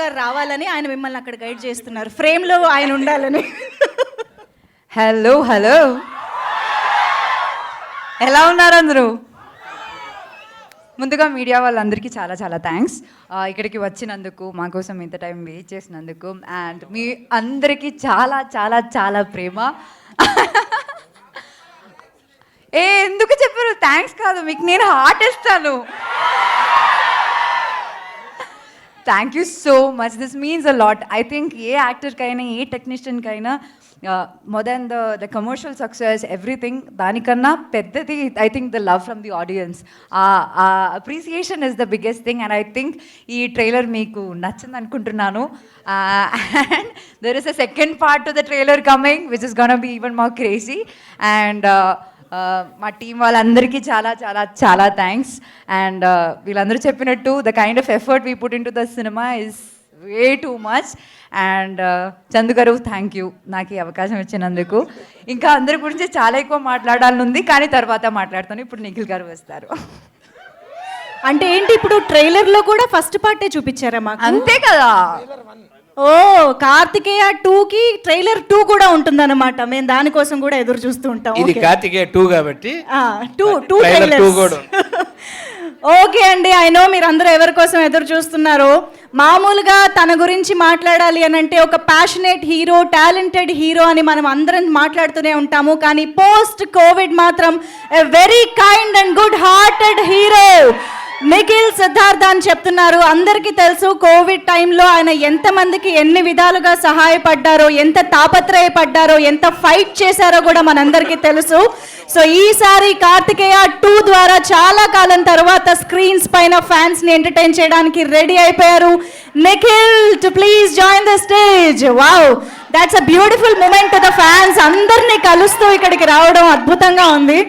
గారు రావాలని ఆయన మిమ్మల్ని అక్కడ గైడ్ చేస్తున్నారు. ఫ్రేమ్లో ఆయన ఉండాలని. Hello hello. ఎలా ఉన్నారు అందరూ? ముందుగా మీడియా వాళ్ళందరికీ చాలా చాలా థ్యాంక్స్ ఇక్కడికి వచ్చినందుకు మా కోసం ఇంత టైం వెయిట్ చేసినందుకు అండ్ మీ అందరికీ చాలా చాలా చాలా ప్రేమ. ఏ ఎందుకు చెప్పారు? థ్యాంక్స్ కాదు మీకు నేను హార్ట్ ఇస్తాను. Thank you so much this means a lot I think ఏ యాక్టర్కైనా ఏ టెక్నీషియన్కైనా more than the the commercial success everything దానికన్నా పెద్దది I think the love from the audience ఆ appreciation is the biggest thing and I think ఈ trailer మీకు నచ్చింది అనుకుంటున్నాను and there is a second part to the trailer coming which is gonna be even more crazy and మా team వాళ్ళందరికీ చాలా చాలా చాలా థ్యాంక్స్ అండ్ వీళ్ళందరూ చెప్పినట్టు the kind of effort we put in to the cinema is way too much and Chandu garu thank you నాకు ఈ అవకాశం ఇచ్చినందుకు. ఇంకా అందరి గురించి చాలా ఎక్కువ మాట్లాడాలని ఉంది కానీ తర్వాత మాట్లాడతాను. ఇప్పుడు నిఖిల్ గారు వస్తారు. అంటే ఏంటి ఇప్పుడు ట్రైలర్లో కూడా ఫస్ట్ పార్టే చూపించారా మాకు? అంతే కదా. ఓ కార్తికేయ టూ కి ట్రైలర్ టూ కూడా ఉంటుందన్నమాట. మేము దానికోసం కూడా ఎదురు చూస్తూ ఉంటాం. ఇది కార్తికేయ టూ కాబట్టి టూ టూ కూడా ఉంది. ఓకే అండి ఐ నో మీరు అందరూ ఎవరి కోసం ఎదురు చూస్తున్నారు. మామూలుగా తన గురించి మాట్లాడాలి అని అంటే ఒక ప్యాషనేట్ హీరో టాలెంటెడ్ హీరో అని మనం అందరం మాట్లాడుతూనే ఉంటాము. కానీ పోస్ట్ కోవిడ్ మాత్రం a very kind and good hearted hero Nikhil Siddhartha అని చెప్తున్నారు. అందరికీ తెలుసు కోవిడ్ టైంలో ఆయన ఎంతమందికి ఎన్ని విధాలుగా సహాయపడ్డారో ఎంత తాపత్రయపడ్డారో ఎంత ఫైట్ చేశారో కూడా మనందరికీ తెలుసు. సో ఈసారి కార్తికేయ టూ ద్వారా చాలా కాలం తర్వాత స్క్రీన్స్ పైన ఫ్యాన్స్ని ఎంటర్టైన్ చేయడానికి రెడీ అయిపోయారు. Nikhil to please join the stage wow that's a beautiful moment to the fans అందరినీ కలుస్తూ ఇక్కడికి రావడం అద్భుతంగా ఉంది.